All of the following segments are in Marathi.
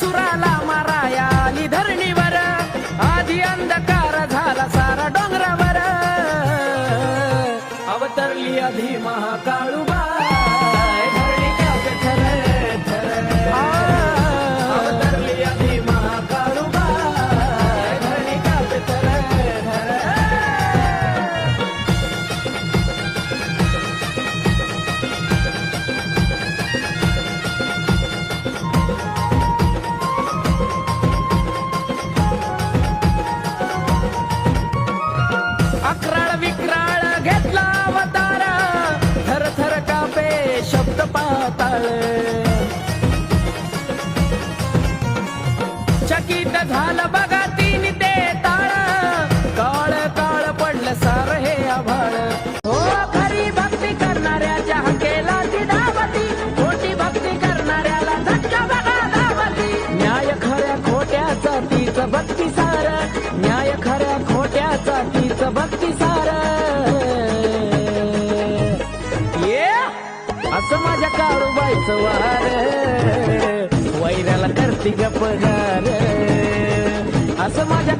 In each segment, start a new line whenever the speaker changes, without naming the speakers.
सुराला माराया आली धरणीवर आधी अंधकार झाला सारा डोंगरावर. अवतरली आधी महाकाळू खऱ्या खोट्याचा तीच भक्ती सार. ये असं माझ्या काळूबाईच वार. वैराला करती गपगार असं माझ्या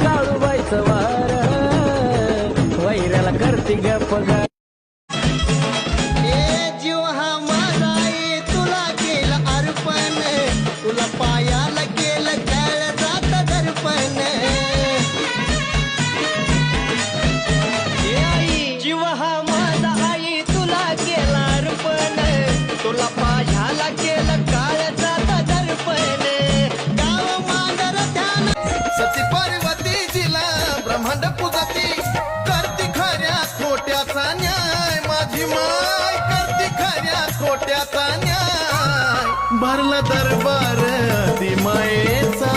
माय करती खऱ्या खोट्याचा न्याय. भरला दरबार ती मायेचा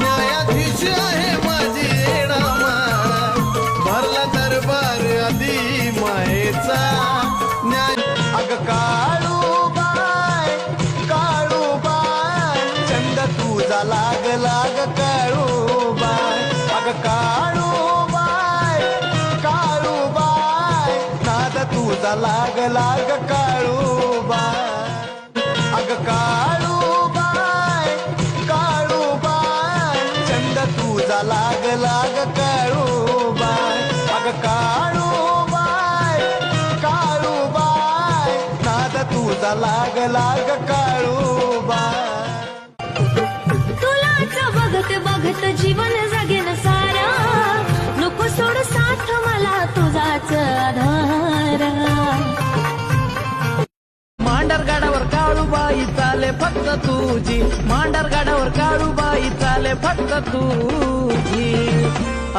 न्यायाधीश आहे माझी रामा भरला दरबार आधी मायेचा न्याय अग काळू बाय काळू बाय. चंद तुझा लाग लाग तुझा लाग लाग काळूबा अग काळू बाय काळू चंद तुझा लाग लाग काळूबाय अग काळू काळूबाय नाद तुझा लाग लाग काळू बाय.
तुलाच बघत बघत जीवन जगेन सारा. नको सोड साथ मला तुझाच आधार.
मांडरगाडावर काळूबाई चाले फक्त तुझी. मांडरगाडावर काळूबाई चाले फक्त तुझी.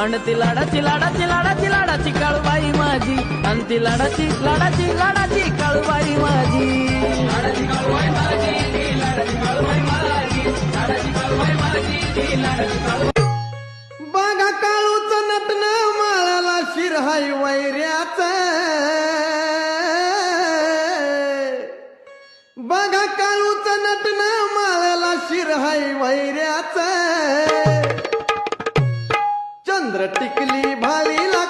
अन ती लाडाची लाडाची लाडाची लाडाची काळूबाई माझी. अन ती लाडाची लाडाची लाडाची काळूबाई माझी. लाडाची काळूबाई माझी लाडाची काळूबाई माझी लाडाची काळूबाई माझी लाडाची काळूबाई
बघा काळूच नटन माळाला शिरहाय वैऱ्याच. बघा काळूच नटन माळ्याला शिर हाय वैऱ्याच. चंद्र टिकली भालीला